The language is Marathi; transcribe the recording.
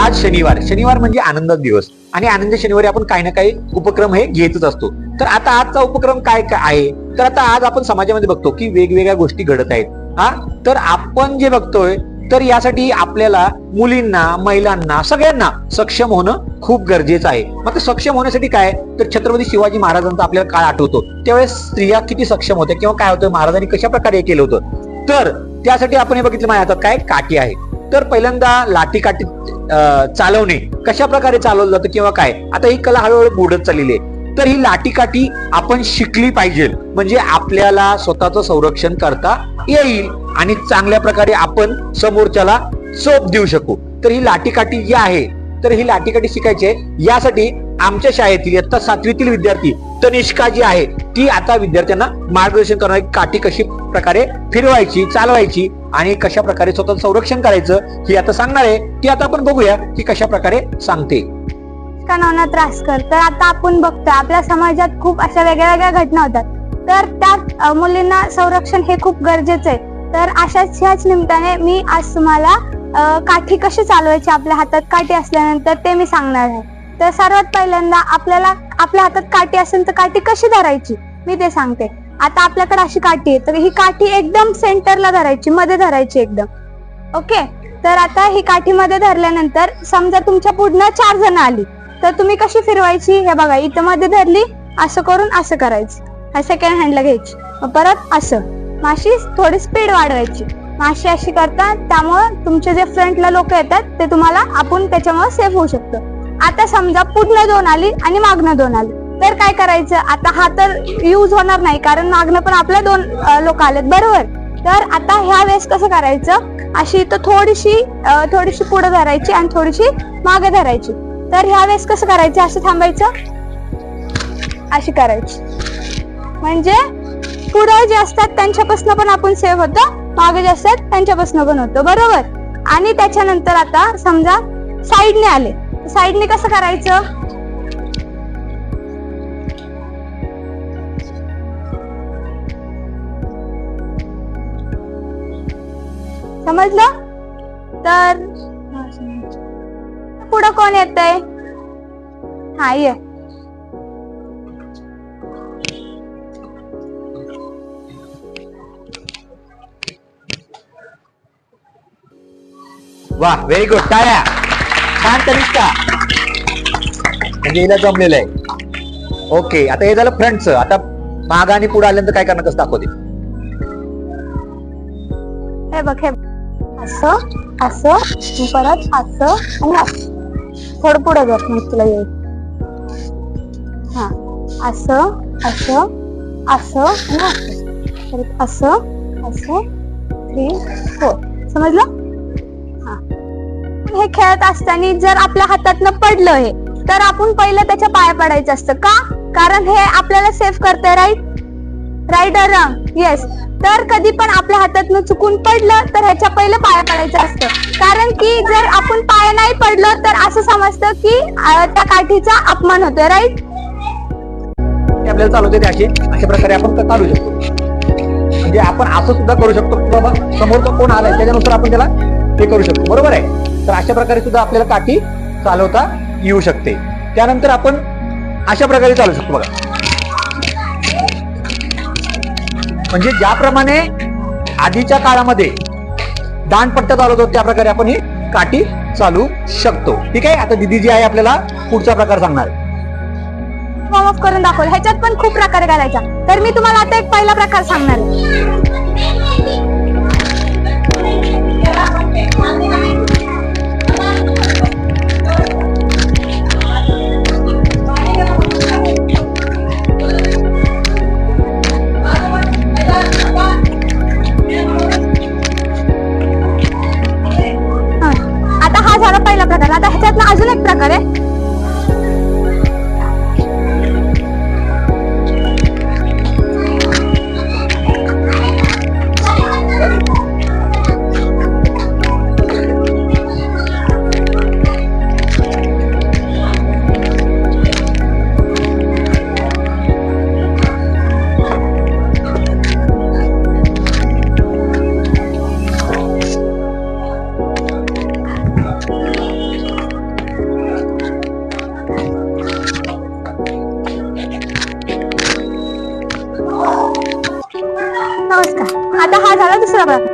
आज शनिवार. शनिवार म्हणजे आनंद दिवस. आणि आनंद शनिवारी आपण काही ना काही उपक्रम हे घेतच असतो. तर आता आजचा उपक्रम काय काय आहे? तर आता आज आपण समाजामध्ये बघतो की वेगवेगळ्या गोष्टी घडत आहेत. हा? तर आपण जे बघतोय तर यासाठी आपल्याला मुलींना महिलांना सगळ्यांना सक्षम होणं खूप गरजेचं आहे. मग सक्षम होण्यासाठी काय? तर छत्रपती शिवाजी महाराजांचा आपल्याला काळ आठवतो. त्यावेळेस स्त्रिया किती सक्षम होत्या किंवा काय होतं? महाराजांनी कशा प्रकारे हे केलं होतं? तर त्यासाठी आपण हे बघितलं माझ्या हातात काय? काठी आहे. तर पहिल्यांदा लाठी काठी चालवणे कशा प्रकारे चालवलं जातं किंवा काय? आता ही कला हळूहळू मोडत चाललेली आहे. तर ही लाठी काठी आपण शिकली पाहिजे. म्हणजे आपल्याला स्वतःचं संरक्षण करता येईल आणि चांगल्या प्रकारे आपण समोरच्याला चोप देऊ शकू. तर ही लाठी काठी जी आहे तर ही लाठी काठी शिकायची आहे. यासाठी आमच्या शाळेतील इयत्ता सातवीतील विद्यार्थी तनिष्का जी आहे ती आता विद्यार्थ्यांना मार्गदर्शन करणारी काठी कशी प्रकारे फिरवायची चालवायची आणि कशा प्रकारे स्वतःचं संरक्षण करायचं ही आता सांगणार आहे. ती आता आपण बघूया की कशा प्रकारे सांगते. कानावना त्रास कर तर आता आपण बघतोय आपल्या समाजात खूप अशा वेगळ्या वेगळ्या घटना होतात. तर त्यात मुलींना संरक्षण हे खूप गरजेचं आहे. तर अशाच ह्याच निमित्ताने मी आज तुम्हाला काठी कशी चालवायची आपल्या हातात काठी असल्यानंतर ते मी सांगणार आहे. तर सर्वात पहिल्यांदा आपल्याला आपल्या हातात काठी असेल तर काठी कशी धरायची? मी ते सांगते. आता आपल्याकडे अशी काठी आहे तर ही काठी एकदम सेंटरला धरायची मध्ये धरायची एकदम. ओके तर आता ही काठी मध्ये धरल्यानंतर समजा तुमच्या पुढनं चार जण आली तर तुम्ही कशी फिरवायची? हे बघा इथं मध्ये धरली असं करून असं करायचं. सेकंड हँडला घ्यायची. परत असं. माशी थोडी स्पीड वाढवायची. माशी अशी करता त्यामुळं तुमचे जे फ्रंटला लोक येतात ते तुम्हाला आपण त्याच्यामुळे सेफ होऊ शकतो. आता समजा पुढनं दोन आली आणि मागणं दोन आली. तर काय करायचं? आता हा तर यूज होणार नाही कारण मागणं पण आपल्या दोन लोक आलेत बरोबर? तर आता ह्या वेळेस कसं करायचं? अशी तर थोडीशी थोडीशी पुढे धरायची आणि थोडीशी मागे धरायची. तर ह्या वेळेस कसं करायचं? असं थांबायचं. अशी करायची. म्हणजे पुढे जे असतात त्यांच्यापासून पण आपण सेव्ह होतो मागे जे असतात त्यांच्यापासून पण होतो बरोबर? आणि त्याच्यानंतर आता समजा साईडने आले. साईडने कसं करायचं? समजलं? तर पुढं कोण येतंय? हा ये. वा व्हेरी गुड टाळ्या. छान तनिष्का म्हणजे हिला जमलेलं आहे. ओके आता हे झालं फ्रंटचं. आता माग आणि पुढे आल्यानंतर काय करणार कसं दाखवते? हे बघ हे बघ. असं असं परत असं आणि असं. थोडं पुढे जात मग तुला येईल. हा. असं असं असं आणि असं. परत असं असं थ्री फोर. समजलं? हा. हे खेळत असताना जर आपल्या हातातनं पडलं हे तर आपण पहिलं त्याच्या पाया पडायचं असतं का? कारण हे आपल्याला सेफ करतंय राईट राईट और रॉंग येस तर कधी पण आपल्या हातातनं चुकून पडलं तर ह्याच्या पहिलं पाया पडायचं असतं. कारण की जर आपण पाया नाही पडलो तर असं समजतं की त्या काठीचा अपमान होतोय राईट आपल्याला चालवते ते अशा. प्रकारे आपण चालू शकतो. म्हणजे आपण असं सुद्धा करू शकतो की बाबा समोरचा कोण आलाय त्याच्यानुसार आपण त्याला हे करू शकतो. बरोबर आहे? तर अशा प्रकारे सुद्धा आपल्याला काठी चालवता येऊ शकते. त्यानंतर आपण अशा प्रकारे चालू शकतो बघा. म्हणजे ज्याप्रमाणे आधीच्या काळामध्ये दांडपट्ट्या चालवतो त्या प्रकारे आपण ही काठी चालू शकतो. ठीक आहे? आता दिदी जी आहे आपल्याला पुढचा प्रकार सांगणार. आहे. ऑफ करून दाखवलं. ह्याच्यात पण खूप प्रकार करायचा तर मी तुम्हाला आता एक पहिला प्रकार सांगणार आता हा झाला दुसरा भाग.